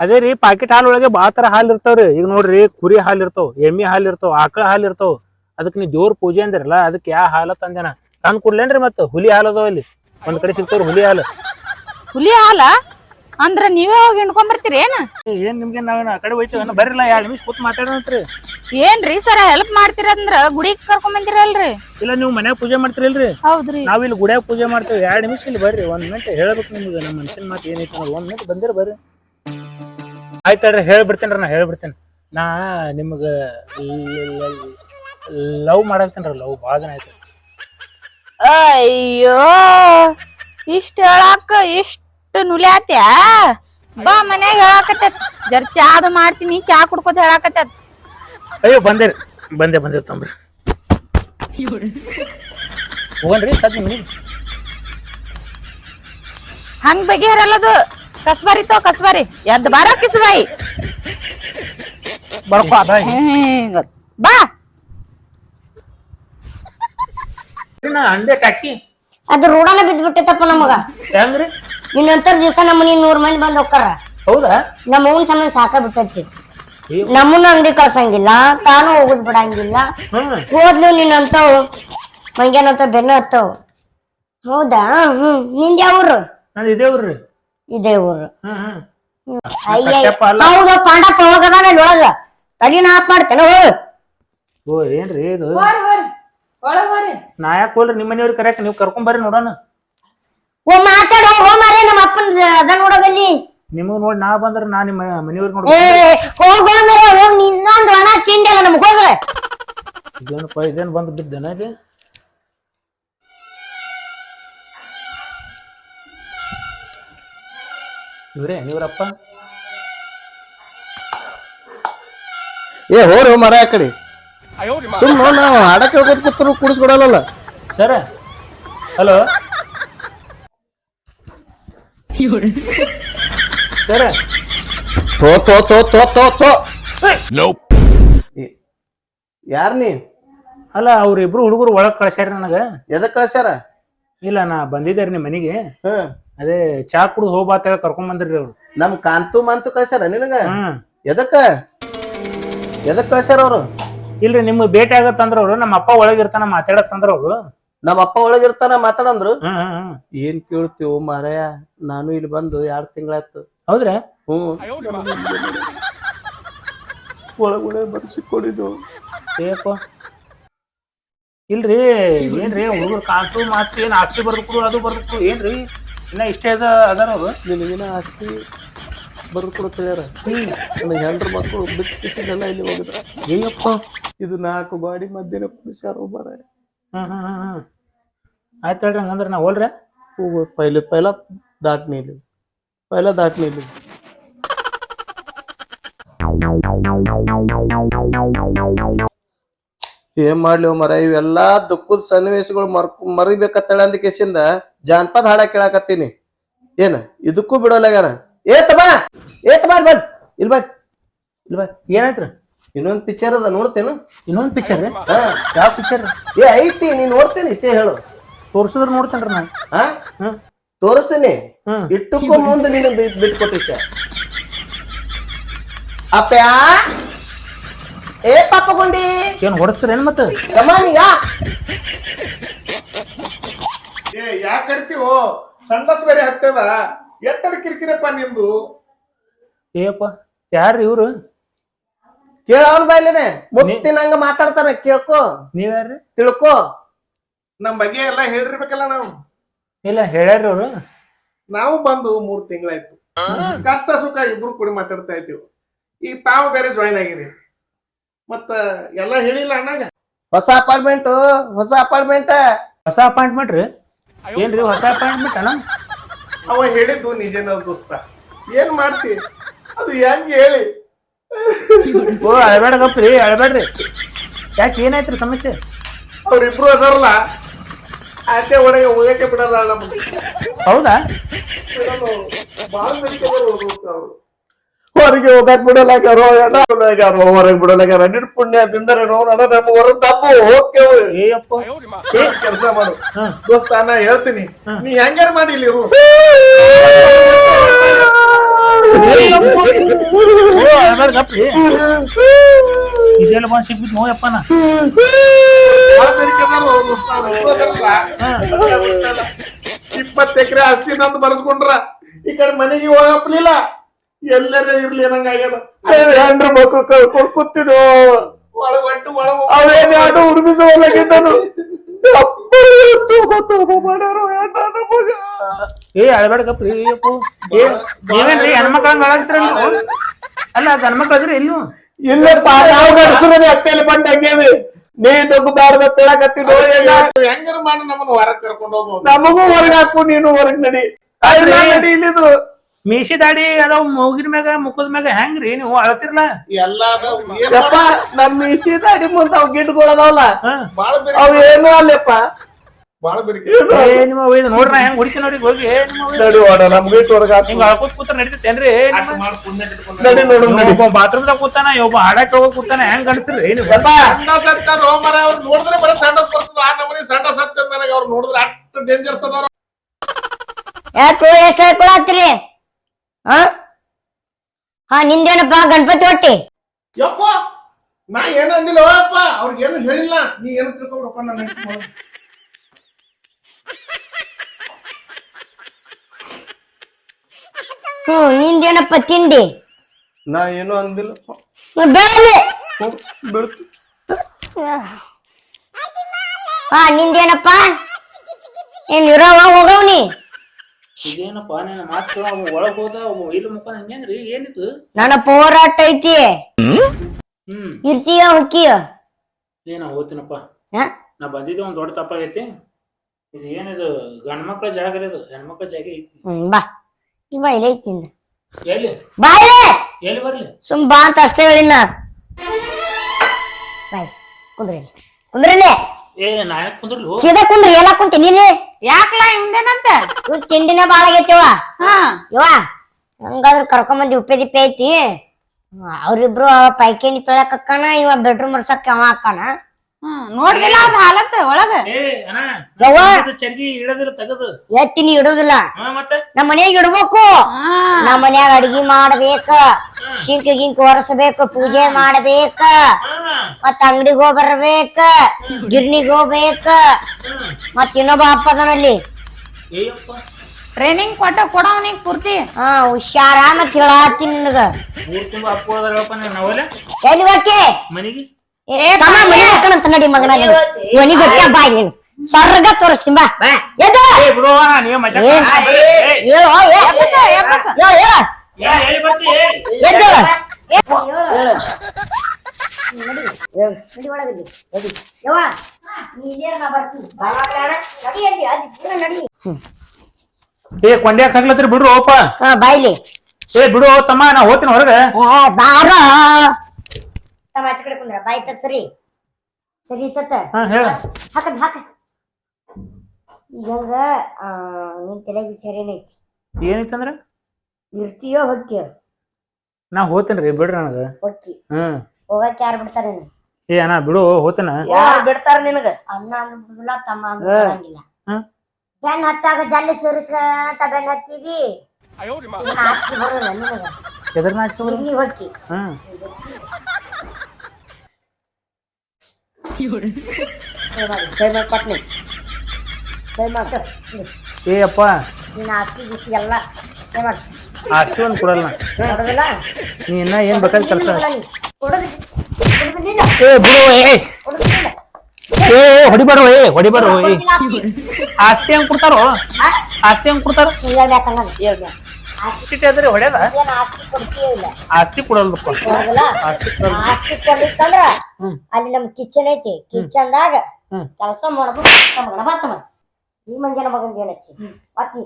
ಅದೇ ರೀ ಪಾಕೆಟ್ ಹಾಲ್ ಒಳಗೆ ಬಾ ತರ ಹಾಲ್ ಇರ್ತಾವ್ರಿ ಈಗ ನೋಡ್ರಿ ಕುರಿ ಹಾಲು ಇರ್ತಾವ ಎಮ್ಮಿ ಹಾಲು ಇರ್ತಾವ ಆಕಳ ಹಾಲು ಇರ್ತಾವ. ಅದಕ್ಕೆ ನೀವು ದೇವ್ರ ಪೂಜೆ ಅಂದಿರಲ್ಲ ಅದಕ್ಕೆ ಯಾವ ಹಾಲ ತಂದೆನ? ತಂದು ಕೊಡ್ಲೇನ್ರಿ ಮತ್ತೆ ಹುಲಿ ಹಾಲು ಅದಾವ ಇಲ್ಲಿ ಒಂದ್ ಕಡೆ ಸಿಗ್ತಾವ್ರಿ ಹುಲಿ ಹಾಲು. ಹುಲಿ ಹಾಲ? ಅಂದ್ರ ನೀವೇ ಹೋಗಿ ಹಿಂಡ್ಕೊಂಡ್ ಬರ್ತೀರಿ ಏನ? ಏನ್ ನಿಮ್ಗೆ ನಾವ್ ಆ ಕಡೆ ಹೋಯ್ತೀವಿ? ಬರ್ರಿಲ್ಲ ಎರಡು ನಿಮಿಷ ಕೂತ್ ಮಾತಾಡೋಣ ಏನ್ರಿ ಸರ ಹೆಲ್ಪ್ ಮಾಡ್ತೀರಂದ್ರ ಗುಡಿ ಕರ್ಕೊಂಡ್ ಬಂದಿರಲ್ರಿ? ಇಲ್ಲ ನೀವು ಮನ್ಯಾಗ ಪೂಜೆ ಮಾಡ್ತೀರಲ್ರಿ? ಹೌದ್ರಿ. ನಾವ್ ಇಲ್ಲಿ ಗುಡಿಯಾಗ ಪೂಜೆ ಮಾಡ್ತೇವೆ. ಎರಡು ನಿಮಿಷ ಇಲ್ಲಿ ಬರ್ರಿ ಒಂದ್ ಮಿನಿಟ್ ಹೇಳ್ಬೇಕು ನಿಮ್ಗೆ. ನಮ್ಮ ಮನುಷ್ಯನ ಮಾತು ಏನೈತಿ ಒಂದ್ ಮಿನಿಟ್ ಬಂದಿರ ಬರ್ರಿ. ಆಯ್ತಲ್ರಿ ಹೇಳ್ಬಿಡ್ತೇನ್ರಿ ನಾ ಹೇಳ್ಬಿಡ್ತೇನೆ. ನಾ ನಿಮ್ಗೆ ಲವ್ ಮಾಡಾಕ್ತೇನ್ರಿ ಲವ್ ಭಾಳ ದಿನ ಆಯ್ತು. ಅಯ್ಯೋ ಇಷ್ಟ ಹೇಳಾಕ ಇಷ್ಟ ನುಲಿಯಾತ್ಯಾ? ಬಾ ಮನ್ಯಾಗ ಹೇಳಾಕತ್ತ ಜರ್ ಚಾ ಅದು ಮಾಡ್ತೀನಿ ಚಾ ಕುಡ್ಕೋತ ಹೇಳಾಕತ್ತ ಅಯ್ಯೋ ಬಂದೇರಿ ಬಂದೆ ಬಂದೆ ತಂಬ್ರಿ ಹೋಗನ್ರಿ ಸದ್ ನಿಮ್ಗೆ ಹಂಗ ಹಂಗ್ ಬಗೆಹರಲ್ಲದು. ಕಸ್ಬಾರಿ ತೋ ಕಸ್ಬಾರಿ ಎದ್ ಬಾರ ಕಿಸ್ಬಾಯಿ. ಬರ್ಕೋ ಅದ ಹಿಂಗ್ ಬಾ ಅಂಡೆ ಕಾಕಿ. ಅದು ಬಿದ್ದ್ಬಿಟ್ಟೈತಪ್ಪ ನಮಗ. ಹೆಂಗ್ರಿ? ಇನ್ನೊಂತರ ದಿವಸ ನಮ್ಮನಿ ನೂರ್ ಮಂದಿ ಬಂದ್ ಹೋಗ್ತಾರ ಹೌದಾ? ನಮ್ಮ ಅವ್ನ ಸಂಬಂಧ ಸಾಕ ಬಿಟ್ಟೈತಿ. ನಮ್ಮನ್ನ ಅಂಗಡಿ ಕಳ್ಸಂಗಿಲ್ಲ ತಾನು ಹೋಗುದ್ ಬಿಡಂಗಿಲ್ಲ. ಓದ್ಲು ಹೋದ್ಲು ನಿನ್ನಂತವ್ ಮಂಗ್ಯಾನಂತ ಬೆನ್ನ ಹತ್ತವ್ ಹೌದಾ? ಹ್ಮ್. ನಿಂದ ಯಾವ ಊರು ನಂದು ಇದೇ ಊರು. ಅಯ್ಯ ಅಲ್ಲ. ಹೌದು ಪಾಂಡಪ್ಪ ಹೋಗದಾನ ಇಲ್ಲಿ ಒಳಗ. ತಡಿನ ಆಫ್ ಮಾಡ್ತೇನೆ ಹೋಗ್. ಓ ಏನ್ರಿ ಇದು? ನಾ ಯಾಕೆ ಹೋಲ್ರಿ ನಿಮ್ಮ ಮನೆಯವ್ರಿಗೆ ಕರೆಕ್ಟ್ ನೀವು ಕರ್ಕೊಂಡ್ ಬರ್ರಿ ನೋಡೋಣ. ಓ ಮಾತಾಡ ಹೋ ಮಾರೇ ನಮ್ಮ ಅಪ್ಪನ ಅದ ನೋಡೋದಲ್ಲಿ ನಿಮಗ್ ನೋಡಿ ನಾ ಬಂದ್ರೆ ನಾ ನಿಮ್ಮ ಮನೆಯವ್ರಿಗೆ ನೋಡಿ ಹೋಗೋ ಹೋಗಿ ಇನ್ನೊಂದು ಹಣ ತಿಂಡಿಲ್ಲ ನಮ್ಗೆ ಹೋಗ್ರೆ. ಇದೇನಪ್ಪ ಇದೇನು ಬಂದು ಬಿದ್ದೇನ ಇದು ಇವ್ರೇ ನೀವ್ರಪ್ಪ? ಏ ಹೋರಿ ಮರ ಆ ಕಡೆ. ಸುಮ್ಮನೆ ನಾವು ಹಾಡ ಕೇಳ್ಕೊತ ಕೂತ್ರು ಕುಡಿಸ್ಕೊಡಲ್ಲ ಸರ ಹಲೋ? ಸರ? ತೋ ತೋ ತೋ ತೋ ತೋ ತೋ. ಯಾರ್ ನೀ? ಅಲ್ಲ ಅವ್ರಿಬ್ರು ಹುಡುಗರು ಒಳಗ್ ಕಳ್ಸ್ಯಾರ ನನಗ. ಎದಕ್ ಕಳ್ಸ್ಯಾರ? ಇಲ್ಲ ನಾ ಬಂದಿದ್ದೆ ನಿಮ್ಮ ಮನೆಗೆ. ಹ್ಮ್. ಅದೇ ಚಾ ಕುಡ್ದು ಹೋಗ್ಬಾ ಅಂತ ಹೇಳಿ ಕರ್ಕೊಂಡ್ ಬಂದ್ರಿ ಅವ್ರು. ನಮ್ ಕಾಂತು ಮಾಂತು ಕಳ್ಸ್ಯಾರ ನಿನಗ? ಹ್ಮ್ ಎದಕ್ಕ? ಎದಕ್ ಕಳ್ಸ್ಯಾರ ಅವ್ರು? ಇಲ್ರಿ ನಿಮ್ಗೆ ಭೇಟಿ ಆಗತ್ತಂದ್ರ ಅವ್ರು ನಮ್ಮ ಅಪ್ಪ ಒಳಗಿರ್ತಾನ ಮಾತಾಡತ್ತಂದ್ರ ಅವ್ರು. ನಮ್ಮ ಅಪ್ಪ ಒಳಗಿರ್ತಾನ ಮಾತಾಡಂದ್ರು? ಹ್ಮ್ ಹ್ಮ್ ಹ್ಮ್ ಏನ್ ಕೇಳ್ತೀವ್ ಮಾರಾಯ ನಾನು ಇಲ್ಲಿ ಬಂದು ಎರಡ್ ತಿಂಗಳಾಯ್ತು. ಹೌದ್ರಾ? ಹ್ಮ್ ಒಳಗಡೆ ಬರ್ಸಿಕೊಂಡಿದ್ದು ಇಲ್ರಿ ಏನ್ರಿ ಹುಡುಗರು ಕಾಂತು ಮಾತು ಏನ್ ಆಸ್ತಿ ಬರ್ಬೇಕು ಅದು ಬರ್ಬೇಕು ಏನ್ರಿ? ಇನ್ನ ಇಷ್ಟೇ ಅದ ಅದಾರ ಅದು ನಿನಗಿನ ಆಸ್ತಿ ಬರ್ದು ಕೇಳ್ಯಾರ ಹ್ಞೂ ಹೆಂಡ್ರ ಮಕ್ಕಳು ಬಿಟ್ಟು ಕಿಸಿದೆಲ್ಲ ಇಲ್ಲಿ ಹೋಗಿದ್ರ. ಏನಪ್ಪ ಇದು ನಾಲ್ಕು ಗಾಡಿ ಮಧ್ಯೆ ಕುಡಿಸ್ಯಾರ ಬರ ಹ್ಮ್ ಹ್ಮ್ ಹ್ಮ್ ಹ್ಮ್. ಆಯ್ತು ಹೇಳ್ರಿ ಹಂಗಂದ್ರೆ ನಾ ಹೋಲ್ರೆ. ಹೋಗು ಪೈಲೆ ಪೈಲ ದಾಟ್ನಿ ಇಲ್ಲಿ. ಪೈಲ ದಾಟ್ನಿ ಇಲ್ಲಿ. ಏನ್ ಮಾಡ್ಲಿ ಮರ ಇವೆಲ್ಲಾ ದುಃಖದ ಸನ್ನಿವೇಶಗಳು ಮರ್ ಮರಿಬೇಕತ್ತಳ ಅಂದ ಕೇಸಿಂದ ಜಾನಪದ ಹಾಡ ಕೇಳಾಕತ್ತೀನಿ. ಏನ? ಇದಕ್ಕೂ ಬಿಡೋಲ್ಲಾಗ್ಯಾರ ಏತಮ್ಮ ಬಾ ಏತ್ ಬಾ ಬಂದ್. ಇಲ್ ಬಾ ಇಲ್ ಬಾ ಏನಾಯ್ತ್ರ? ಇನ್ನೊಂದ್ ಪಿಕ್ಚರ್ ಅದ ನೋಡ್ತೇನು? ಇನ್ನೊಂದ್ ಪಿಕ್ಚರ್ ಹಾ. ಯಾವ ಪಿಕ್ಚರ್ ಏ ಐತಿ ನೀನ್ ನೋಡ್ತೇನೆ ಇಟ್ಟೇ ಹೇಳು. ತೋರ್ಸಿದ್ರ ನೋಡ್ತೇನ್ರಿ ನಾನ್. ಹಾ? ತೋರಿಸ್ತೀನಿ. ಇಟ್ಟಕ್ಕೂ ಮುಂದೆ ನೀನು ಬಿಟ್ಕೊಟ್ಟಿಸ. ಅಪ್ಪ್ಯಾ! ಏ ಪಾಪ ಗುಂಡಿ? ಏನ್ ಹೊಡಸ್ತೀರೇನ್ ಮತ್ತೆ? ಕಮಾನಿಗ? ಏ ಯಾಕೆ ಕರಿತೀವೋ? ಸಂಡಸ್ ಬೇರೆ ಹತ್ತದ. ಎತ್ತಡ ಕಿರಿಕಿರಪ್ಪ ನಿಂದು. ಏಪ್ಪ ಯಾರ್ರಿ ಇವ್ರು? ಕೇಳ ಅವನ್ ಬಾಯ್ಲೇನೆ. ಮುತ್ತಿನಂಗ ಮಾತಾಡ್ತಾನ ಕೇಳ್ಕೊ. ನೀವ್ಯಾರ್ರಿ? ತಿಳ್ಕೋ. ನಮ್ ಬಗ್ಗೆ ಎಲ್ಲ ಹೇಳಿರ್ಬೇಕಲ್ಲ ನಾವು. ಇಲ್ಲ ಹೇಳ್ಯಾರ್ರಿ ಅವ್ರು. ನಾವು ಬಂದು ಮೂರ್ ತಿಂಗಳಾಯ್ತು. ಕಷ್ಟ ಸುಖ ಇಬ್ರು ಕೂಡಿ ಮಾತಾಡ್ತಾ ಇದ್ದೀವಿ. ಈಗ ತಾವು ಬೇರೆ ಜಾಯಿನ್ ಆಗಿರಿ. ಮತ್ತ ಎಲ್ಲ ಹೇಳಿಲ್ಲ ಅಣ್ಣಾಗ. ಹೊಸ ಅಪಾರ್ಟ್ಮೆಂಟ್ ಹೊಸ ಅಪಾರ್ಟ್ಮೆಂಟ್ ಹೊಸ ಅಪಾಯಿಂಟ್ಮೆಂಟ್ ರೀ? ಏನ್ರಿ ಹೊಸ ಅಪಾಯಿಂಟ್ಮೆಂಟ್ ಅಣ್ಣ? ಅವ ಹೇಳಿದ್ದು ನಿಜನ ದೋಸ್ತ. ಏನ್ ಮಾಡ್ತಿ? ಅದು ಹೆಂಗ್ ಹೇಳಿ? ಓ ಅಳಬೇಡ ಗಪ್ರಿ ಅಳಬೇಡ್ರಿ. ಯಾಕೆ ಏನಾಯ್ತ್ರಿ ಸಮಸ್ಯೆ? ಅವ್ರಿಬ್ರು ಅದಾರಲ್ಲ ಆಚೆ ಒಳಗೆ ಹೋಗಕ್ಕೆ ಬಿಡಲ್ಲ ನಮ್ಗೆ ಹೌದಾ? ಬಾಳ ಮೆಡಿಕಲ್ ಅವ್ರು. ಹೊರಗೆ ಹೋಗಕ್ ಬಿಡಲಾಗ್ಯಾರೋ ಬಿಡಲಾಗ್ಯಾರೋ ಹೊರಗೆ ಬಿಡಲಾಗ್ಯಾರ ನಿನ್ ಪುಣ್ಯ ತಿಂದರೆ ನೋಡೋಣ ನಮ್ಮ ಹೊರ ತಪ್ಪು ಹೋಗ್ತೇವೆ ಕೆಲಸ ಮಾಡು. ದೋಸ್ತ ನಾ ಹೇಳ್ತೀನಿ. ನೀ ಹೆಂಗಾರ ಮಾಡಿ ಇಲ್ಲಿ ಇದೆಲ್ಲ ಬಂದ್ ಸಿಗ್ಬಿಟ್ಟು ನೋಯಪ್ಪ ನಾ ಇಪ್ಪತ್ತು ಎಕರೆ ಆಸ್ತಿ ನಂದು ಬರ್ಸ್ಕೊಂಡ್ರ. ಈ ಕಡೆ ಮನೆಗೆ ಹೋಗಪ್ಪಲಿಲ್ಲ ಎಲ್ಲರ ಇರ್ಲಿ ಅನ್ನಂಗಾಗ್ಯದ ಹೆಂಡ್ರ ಮಕ್ಕಳು ಕಳ್ಕೊಂಡು ಕೂತಿದ್ವು. ಒಳಗ್ ಹೊಟ್ಟು ಒಳಗ್ ಅವೇನ್ ಹೆಣ್ಣ ನಮಗ. ಏ ಅಳಬೇಡ ಏ ನೀವೇನ್ರಿ ಹೆಣ್ಮಕ್ಳ ಹಂಗ ಆಳಾಗ್ತೀರ ಅಲ್ಲ ಗಂಡ್ಮಕ್ಳು ಅದ್ರಿ ಇಲ್ಲೂ ಇಲ್ಲಪ್ಪ ನಾವು ಗಡಸರದ ಅತ್ತೇಲಿ ಬಂದ್ ಹಂಗೇವಿ. ನೀ ನುಗ್ಗಬಾರ್ದ ಹೆಂಗಾರ ಮಾಡಿ ನಮ್ಮನ್ನ ಹೊರಗ್ ಕರ್ಕೊಂಡು ನಮಗೂ ಹೊರಗ್ ಹಾಕು ನೀನು ಹೊರಗ್ ನಡಿ. ಅಲ್ಲ ನಡಿ ಇಲ್ಲಿದು. ಮೀಸಿ ದಾಡಿ ಅದಾವ ಮೂಗಿನ ಮ್ಯಾಗ ಮುಖದ ಮ್ಯಾಗ ಹೆಂಗ್ರಿ? ನೀವು ಅಳತಿರ್ಲ? ಯಪ್ಪ ನಮ್ ಮೀಸಿ ದಾಡಿ ಮುಂದ ಅವ್ ಗಿಡ್ಗಳು ಅದಾವಲ್ಲ ಬಾಳ ಬೇರೆ. ಅವ್ ಏನು ಅಲ್ಲಪ್ಪ. ನೋಡ್ರ ಹೆಂಗ್ ನೋಡಿ ಹೋಗಿ. ನಡಿ ಓಡ ನಮ್ ಗಿಟ್ ಹೊರಗ್ ಹಾಕು ಹಿಂಗ ಅಳ್ಕೋತ್ ಕೂತಾರ ನಡೀತೇನ್ರಿ ಅಷ್ಟ್ ಮಾಡ್ ಪುಣ್ಯ ಕಿತ್ಕೊಂಡ್ ನಡಿ ನೋಡು ನಡಿ. ಒಬ್ಬ ಬಾತ್ರೂಮ್ ದಾಗ ಕೂತಾನ ಒಬ್ಬ ಹಾಡಕ್ ಹೋಗಕ್ ಕೂತಾನ ಹೆಂಗ್ ಗಂಡಸ್ರಿ ಅವ್ರು ನೋಡಿದ್ರೆ ಬರೀ ಸಣ್ಣ ಬರ್ತದ ಆ ನಮನಿ ಸಣ್ಣ ಸತ್ತ ನನಗೆ ಅವ್ರು ನೋಡಿದ್ರೆ ಅಷ್ಟು ಡೇಂಜರ್ಸ್ ಅದಾರ ಯಾಕೋ ಎಷ್ಟು ಹಾ ಹಾ ನಿಂದೇನಪ್ಪ ಗಣಪತಿ ಹೊಟ್ಟಿ? ಯಪ್ಪ ನಾ ಏನು ಅಂದಿಲ್ಲ ಅಪ್ಪ ಅವ್ರಿಗೆ ಏನು ಹೇಳಿಲ್ಲ. ನೀ ಏನು ತಿಳ್ಕೊಬಿಡಪ್ಪ ನನ್ನ. ಹ್ಮ್ ನಿಂದೇನಪ್ಪ ತಿಂಡಿ? ನಾ ಏನು ಅಂದಿಲ್ಲ ಬೇಳೆ ಬೀಳ್ತು ಹಾ ನಿಂದೇನಪ್ಪ? ಏನ್ ಇರೋವ ಹೋಗವ್ನಿ? ಇದೇನಪ್ಪ ನಿನ್ನ ಮಾತು ಒಳಗ್ ಹೋದ ಒಬ್ಬ ಇಲ್ಲಿ ಮುಖ ಹೆಂಗ್ರಿ ಏನಿದು? ನನ್ನ ಪೋರಾಟ ಐತಿ. ಹ್ಮ್. ಇರ್ತೀಯ ಹೊಕ್ಕಿಯ ಏನ ಹೋಗ್ತೀನಪ್ಪ ಹಾ? ನಾ ಬಂದಿದ್ದೆ ಒಂದ್ ದೊಡ್ಡ ತಪ್ಪ ತಪ್ಪಾಗೈತಿ ಇದು ಏನಿದು ಗಂಡ ಮಕ್ಳ ಜಾಗ ರೀ ಇದು ಹೆಣ್ಮಕ್ಳ ಜಾಗ ಐತಿ. ಹ್ಮ್ ಬಾ. ಇಲ್ಲಿ ಬಾ ಇಲ್ಲಿ ಐತಿ ನಿಂದ. ಎಲ್ಲಿ? ಬಾ ಇಲ್ಲಿ ಎಲ್ಲಿ ಬರ್ಲಿ? ಸುಮ್ ಬಾ ಅಂತ ಅಷ್ಟೇ ಹೇಳಿನ ಬಾಯ್ ಕುಂದ್ರಿ ಇಲ್ಲಿ. ಏ ಕುಂದ್ರಲು? ಸೀದಾ ಕುಂದ್ರಿ ಎಲ್ಲ ಕುಂತೀನಿ ಇಲ್ಲಿ ಯಾಕ್ಲಾ ಹಿಂದೇನಂತ? ಇವ್ ತಿಂಡಿನ ಬಾಳ ಆಗೈತಿವ ಹಾ. ಇವ ಹಂಗಾದ್ರ ಕರ್ಕೊಂಬಂದಿ ಉಪ್ಪೆ ದಿಪ್ಪೆ ಐತಿ. ಅವ್ರಿಬ್ರು ಪೈಕೇನಿ ತೊಳಕ್ ಅಕ್ಕಣ ಇವ ಬೆಡ್ರೂಮ್ ಮರ್ಸಕ್ ಅವ ಅಕ್ಕಾನ. ಅವ್ರ ಹಾಲತ್ ಒಳಗ. ಏ ಅಣ್ಣ ಯವ್ವ. ಇದು ಚರ್ಗಿ ಇಡದಿಲ್ಲ ತೆಗದು. ಎತ್ತಿನಿ ಇಡುದಿಲ್ಲ. ಹಾ ಮತ್ತೆ? ನಮ್ಮ ಮನ್ಯಾಗ ಇಡ್ಬೇಕು. ಹಾ. ನಮ್ಮ ಮನ್ಯಾಗ ಅಡಿಗೆ ಮಾಡ್ಬೇಕ. ಶಿಂಕ ಗಿಂಕ್ ಒರೆಸ್ಬೇಕು ಪೂಜೆ ಮಾಡ್ಬೇಕ. ಹಾ. ಮತ್ತ ಅಂಗಡಿಗೆ ಹೋಗ್ ಬರ್ಬೇಕ. ಗಿರ್ನಿಗ್ ಹೋಗ್ಬೇಕ. ಮತ್ ಇನ್ನೊಬ್ಬ ಅಪ್ಪದಲ್ಲಿ ಏಯಪ್ಪ. ಟ್ರೈನಿಂಗ್ ಕೊಟ್ಟ ಕೊಡವನಿಗ್ ಪೂರ್ತಿ. ಹಾ ಹುಷಾರ ಮತ್ತೆ ಹೇಳತ್ತೀನಿ ನಿನಗ. ಊರ್ ತುಂಬ ಅಪ್ಪದಪ್ಪ ನಾವಲ್ಲ ಎಲ್ಲಿ ಹೋಕೆ? ಮನಿಗೆ? ತಮ್ಮ ಮನೆ ಹಾಕಣಂತ ನಡಿ ಮಗನ ಗೊತ್ತ ಬಾಯ್ ನೀನು. ಸ್ವರ್ಗ ತೋರಿಸಿ ಬಾ. ಎದ್ದು. ಏ ಕೊಂಡ್ಯಾಕ್ ಹಾಕ್ಲತ್ರಿ ಬಿಡ್ರು ಓಪ. ಹಾ ಬಾಯ್ಲಿ ಏ ಬಿಡು ತಮ್ಮ ನಾ ಹೋಗ್ತೀನಿ ಹೊರಗೆ. ಬಾರೋ. ತಮ್ಮ ಆಚೆ ಕಡೆ ಕುಂದ್ರ. ಬಾಯ್ ತತ್ ಸರಿ. ಸರಿ ತತ್ತ ಹಾ ಹೇಳ. ಹಾಕದ್ ಹಾಕ. ಈಗ ಹಂಗ ಆ, ನಿನ್ ತಲೆಗೆ ವಿಚಾರ ಏನೈತಿ? ಏನೈತಂದ್ರ? ಇರ್ತೀಯೋ ಹೊಕ್ಕಿಯೋ? ನಾ ಹೋತೇನ್ರಿ ರೀ ಬಿಡ್ರಿ ನನಗ. ಹೊಕ್ಕಿ. ಹ್ಮ್ ಹೋಗಕ್ ಯಾರು ಬಿಡ್ತಾರ ಏ ಅಣ್ಣ ಬಿಡು ಹೋತನ. ಯಾರು ಬಿಡ್ತಾರ ನಿನಗ? ಅಣ್ಣ ಅಂದ್ರೆ ಬಿಡುದಿಲ್ಲ ತಮ್ಮ ಅಂದ್ರೆ ಬಿಡಂಗಿಲ್ಲ ಹ್ಮ್. ಬೆನ್ ಹತ್ತಾಗ ಜಲ್ಲಿ ಸುರಿಸ್ಕಂತ ಬೆನ್ ಹತ್ತಿದಿ? ಈಗ ನಾಚಿಕೆ ಬರೋಲ್ಲ ನಿನಗ. ಎದ್ರ ನಾಚಿಕೆ ನೀ ಹೊಕ್ಕಿ. ಹ್ಮ್ ಸೈ ಮಾಡಿ ಸೈ ಮಾಡಿ ಸೈ ಮಾಡು ಏ ಅಪ್ಪ. ನಿನ್ನ ಆಸ್ತಿ ಗಿಸ್ತಿ ಎಲ್ಲ ಸೈ ಮಾಡು. ಆಸ್ತಿ ಒಂದ್ ಕೊಡಲ್ಲ. ನಾ. ಕೊಡೋದಿಲ್ಲ. ನೀ ಇನ್ನ ಏನು ಬೇಕಾದ ಕೆಲಸ ಏ ಬಿಡು ಏ ಏ. ಹೊಡಿಬಾರೋ ಏ ಹೊಡಿಬಾರು ಏ ಆಸ್ತಿ. ಹೆಂಗ್ ಕೊಡ್ತಾರೋ? ಆಸ್ತಿ ಹೆಂಗ್ ಕೊಡ್ತಾರ? ಹೇಳ್ಬೇಕ ಆಸ್ತಿ ಆದ್ರೆ ಹೊಡ್ಯದ ಏನ್ ಆಸ್ತಿ ಕೊಡ್ತೀಯ ಇಲ್ಲ. ಆಸ್ತಿ ಕೊಡಲ್ದಪ್ಪ ಆಸ್ತಿ ಕೊಡಲ್ಲ ಆಸ್ತಿ ಕೊಡ್ಲಿಕ್ಕಂದ್ರ ಅಲ್ಲಿ ನಮ್ ಕಿಚನ್ ಐತಿ. ಕಿಚನ್ ದಾಗ ಕೆಲಸ ಮಾಡ್ಬೇಕು ಮಗನ ಬಾತಮ್ಮ ಈ ಮಂಜನ ಮಗನ್ ಏನಚ್ಚಿ ಮತ್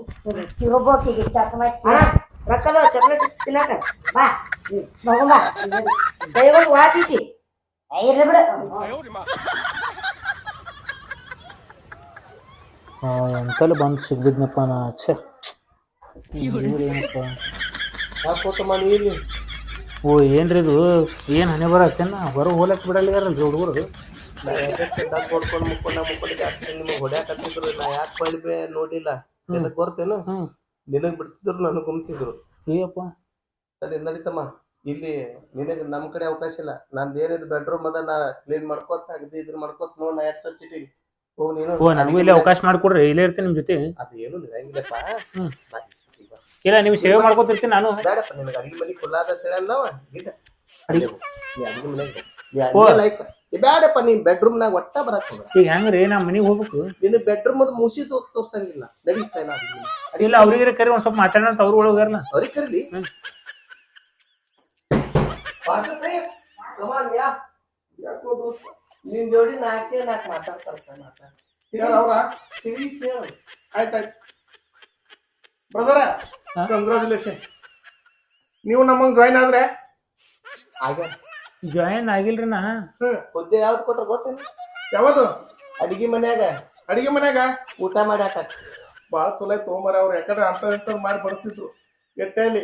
ತಿರುಬೋಕಿಗೆ ಚಾಸ ಮಾಡಿ ರೊಕ್ಕದ ಚಾಕ್ಲೇಟ್ ತಿನ್ನಕ? ಬಾ. ಮಗನ್ ಬಾ ದೈವನ್ ವಾಚಿತಿ ಇರ್ಲಿ ಬಿಡು. ಎಂತಲ್ಲಿ ಬಂದು ಸಿಗ್ಬಿದ್ನಪ್ಪ ನಾ ಛೆ. ಯಾಕೋತ ಮಾಡಿ ಇಲ್ಲಿ? ಓ ಏನ್ರಿ ಇದು? ಏನ್ ಹಣೆ ಬರತ್ತೇನ ಹೊರ ಹೋಲಕ್ ಬಿಡಲ್ಲಾರಲ್ರಿ ಹುಡುಗರು? ನಾ ಯಾಕೆ ಡಗ್ ಹೊಡ್ಕೊಂಡು ಮುಕ್ಕೊಂಡ ಮುಕ್ಕೊಂಡು ಜಾಸ್ತಿ ನಿಮಗೆ ಹೊಡ್ಯಾಕತ್ತಿದ್ರು? ನಾ ಯಾಕೆ ಬಳಿಬೆ ನೋಡಿಲ್ಲ? ಇದಕ್ಕೆ ಬರ್ತೇನು ನಿನಗೆ ಬಿಡ್ತಿದ್ರು ನಾನು ಗುಮ್ತಿದ್ರು. ಅಯ್ಯಪ್ಪ ಸರಿ ನಡೀತಮ್ಮ. ಇಲ್ಲಿ ನಿನಗೆ ನಮ್ ಕಡೆ ಅವಕಾಶ ಇಲ್ಲ. ನಂದು ಏನಿದು ಬೆಡ್ರೂಮ್ ಅದ ನಾ ಕ್ಲೀನ್ ಮಾಡ್ಕೋತ ಅಗದಿ ಇದ್ರ ಮಾಡ್ಕೋತ ನೋಡ್ ನಾ ಎಷ್ಟ್ ಸ್ವಚ್ಛ ಇಟ್ಟಿನಿ ಹೋಗ್ ನೀನು. ಓ ನನಗೂ ಇಲ್ಲೇ ಅವಕಾಶ ಮಾಡ್ಕೊಡ್ರಿ ಇಲ್ಲೇ ಇರ್ತೀನಿ ನಿಮ್ ಜೊತೆ. ಅದೇನು ಬಾ. ಇಲ್ಲ ನಿಮ್ ಸೇವೆ ಮಾಡ್ಕೊತಿರ್ತೀನಿ ನಾನು. ಬೇಡಪ್ಪ ನಿನಗೆ ಅಡಿಗೆ ಮನೆ ಕುಲ್ಲಾದ ಗಿಡ ಅಡಿಗೆ? ಅಡಿಗೆ ಬೇಡಪ್ಪ ನೀನ್ ಬೆಡ್ರೂಮ್ ನಾಗ ಒಟ್ಟ ಬರಕ್ ಹೋಗ ಈಗ ಹೆಂಗ್ರಿ ನಾ ಮನಿಗ್ ಹೋಗ್ಬೇಕು. ನಿನ್ ಬೆಡ್ರೂಮ್ ಅದು ಮುಸಿ ತೋರ್ಸಂಗಿಲ್ಲ. ನಡೀತಾ ಇಲ್ಲ ಇಲ್ಲ ಅವ್ರಿಗೆ ಕರಿ ಒಂದ್ ಸ್ವಲ್ಪ ಮಾತಾಡೋಣ ಅವ್ರು ಒಳಗಾರಲ್ಲ ಅವ್ರಿಗೆ ಕರೀಲಿ. ಯಾಕೋ ದೋಸ್ತ ನಿನ್ ಜೋಡಿ ನಾಲ್ಕೇ ನಾಲ್ಕು ಮಾತಾಡ್ತಾರ ಮಾತಾಡ. ಆಯ್ತಾಯ್ತು ಬ್ರದರ? ಕಂಗ್ರಾಚುಲೇಷನ್ ನೀವು ನಮ್ಮ ಜಾಯ್ನ್ ಆದ್ರೆ? ಆಗ ಜಾಯಿನ್ ಆಗಿಲ್ರಿ ನಾ. ಹುದ್ದೆ ಯಾವ್ದು ಕೊಟ್ರ ಗೊತ್ತೇನು? ಯಾವತ್ತು ಅಡಿಗೆ ಮನ್ಯಾಗ. ಅಡಿಗೆ ಮನ್ಯಾಗ? ಊಟ ಮಾಡಿ ಹಾಕ ಬಾಳ ಚಲೋ ತೊಗೊಂಬರ ಅವ್ರು. ಯಾಕಂದ್ರೆ ಅಂತ ಇಂತ ಮಾಡಿ ಬಡಿಸ್ತಿದ್ರು. ಎಟ್ಟಲ್ಲಿ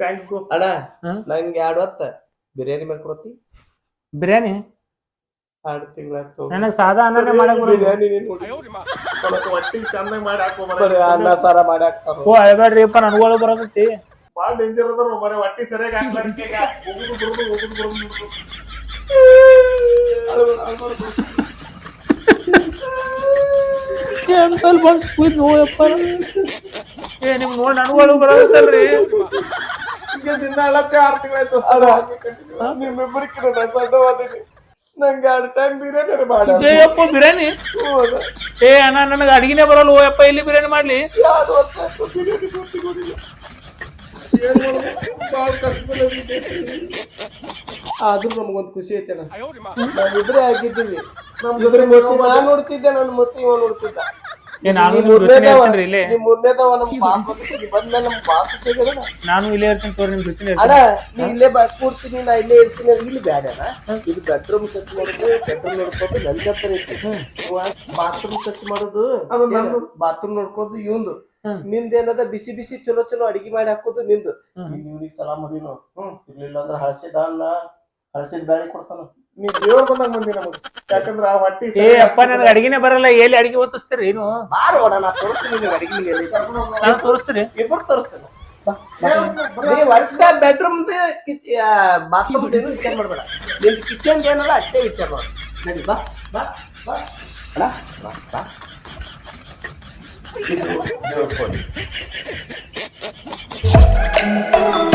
ಥ್ಯಾಂಕ್ಸ್ ದೋಸ್ತ. ಅಣ್ಣ? ನಂಗೆ ಎರಡು ಹೊತ್ತ ಬಿರಿಯಾನಿ ಮಾಡ್ಕೊಡತ್ತಿ ಬಿರಿಯಾನಿ? ಎರಡು ತಿಂಗಳ ನನಗ್ ಸಾದಾ ಅನ್ನನೇ ಮಾಡಕ್ ಬರೋದು ಬಿರಿಯಾನಿ ನೀನ್ ಒಟ್ಟಿಗೆ ಚೆನ್ನಾಗಿ ಮಾಡಿ ಬರೀ ಅನ್ನ ಹಾಕೋ ಸಾರ ಮಾಡಿ ಹಾಕ್ತಾರ? ಓ ಅಳ್ಬೇಡ್ರಿಪ್ಪ ನನ್ಗಳು ಬರೋದೈತಿ. ಬಾಳ ಡೇಂಜರ್ ಅದಾರ ಮನೆ ಹೊಟ್ಟಿ ಸರಿಯಾಗಿ ಹಾಕ್ಲಾರ್ದೆ ಈಗ. ಹೋಗುದು ಬರುದು ಹೋಗುದು ಬರುದು. ಎಂತಲ್ ಬಂದ್ ಕುಯ್ದ್ ನೋಯಪ್ಪ ಏ ನಿಮ್ ನೋಡ್ ನನ್ಗಳು ಬರತ್ತಲ್ರಿ ಈಗ ದಿನ ಅಳತ್ತೆ ಆರು ತಿಂಗಳಾಯ್ತು ನಿಮ್ಮಿಬ್ಬರಿಗೆ ಸಣ್ಣವಾದೀನಿ. ನಂಗೆ ಎರಡು ಟೈಮ್ ಬಿರಿಯಾನಿ ಮಾಡಿ ಬಿರಿಯಾನಿ? ಬಿರಿಯಾನಿ ಏ ಅಣ್ಣ, ನನಗೆ ಅಡಿಗೆನೆ ಬರಲ್ಲ ಓ ಅಪ್ಪ ಇಲ್ಲಿ ಬಿರಿಯಾನಿ ಮಾಡ್ಲಿ. ಆದ್ರೂ ನಮಗೊಂದು ಖುಷಿ ಐತೆ ನಾವಿಬ್ರೆ ಆಗಿದ್ದೀವಿ. ನಮ್ ಜೊತೆ ನೋಡ್ತಿದ್ದೆ ನನ್ನ ಮತ್ತೆ ಇವ ನೋಡ್ತಿದ್ದ. ನಾನು ನೀನ್ ಇಲ್ಲೇ. ನೀನ್ ನಾನು ಇಲ್ಲೇ ಇರ್ತೀನಿ ತೋರಿ ನಿಮ್ ಜೊತೆ ಅಣ್ಣ ನೀ ಇಲ್ಲೇ ಬಾ ಕೂರ್ತೀನಿ ನಾ ಇಲ್ಲೇ ಇರ್ತೀನಿ ಅಂದ್ರೆ ಇಲ್ಲಿ ಬ್ಯಾಡ ಇದು ಬೆಡ್ರೂಮ್ ಸ್ವಚ್ಛ ಮಾಡೋದು ಬೆಡ್ರೂಮ್ ನೋಡ್ಕೊಂಡು ನನ್ ಜೊತೆ ಐತಿ ಬಾತ್ರೂಮ್ ಸ್ವಚ್ಛ ಮಾಡೋದು ಅದು ನಂದು. ಬಾತ್ರೂಮ್ ನೋಡ್ಕೊಳ್ಳೋದು ಇವಂದು. ನಿಂದೇನದ ಬಿಸಿ ಬಿಸಿ ಚಲೋ ಚಲೋ ಅಡಿಗೆ ಮಾಡಿ ಹಾಕೋದು ನಿಂದು. ನೀನ್ ಇವ್ನಿಗೆ ಸಲಾ ಮಾಡಿ ನಾವು ಹ್ಮ್. ಇರ್ಲಿಲ್ಲ ಅಂದ್ರೆ ಹಳಸಿದ ಅನ್ನ ಹಳಸಿದ ಬ್ಯಾಳಿ ಕೊಡ್ತಾನ. ನೀ ದೇವ್ರ ಬಂದಾಗ ಬಂದಿ ನಮಗ್. ಯಾಕಂದ್ರ ಆ ಹೊಟ್ಟಿ ಏ ಅಪ್ಪ ನನಗೆ ಅಡಿಗೆನೆ ಬರಲ್ಲ. ಎಲ್ಲಿ ಅಡಿಗೆ ಓದಿಸ್ತೀರಿ ಏನು ಬಾರ ಓಡ ನಾ ತೋರಿಸ್ತೀನಿ ನಿನಗೆ ಅಡಿಗೆ ಮನೆಯಲ್ಲಿ ನಾನು ತೋರಿಸ್ತೀರಿ ಇಬ್ಬರು ತೋರಿಸ್ತೇನೆ. ಬೆಡ್ರೂಮ್ ಬಾತ್ರೂಮ್ ಏನು ವಿಚಾರ ಮಾಡಬೇಡ. ನಿನ್ ಕಿಚನ್ ಏನಲ್ಲ ಅಷ್ಟೇ ವಿಚಾರ ಮಾಡು. ನಡಿ ಬಾ ಬಾ ಬಾ. ಬಾ ಬಾ. ದೇವ್ರ.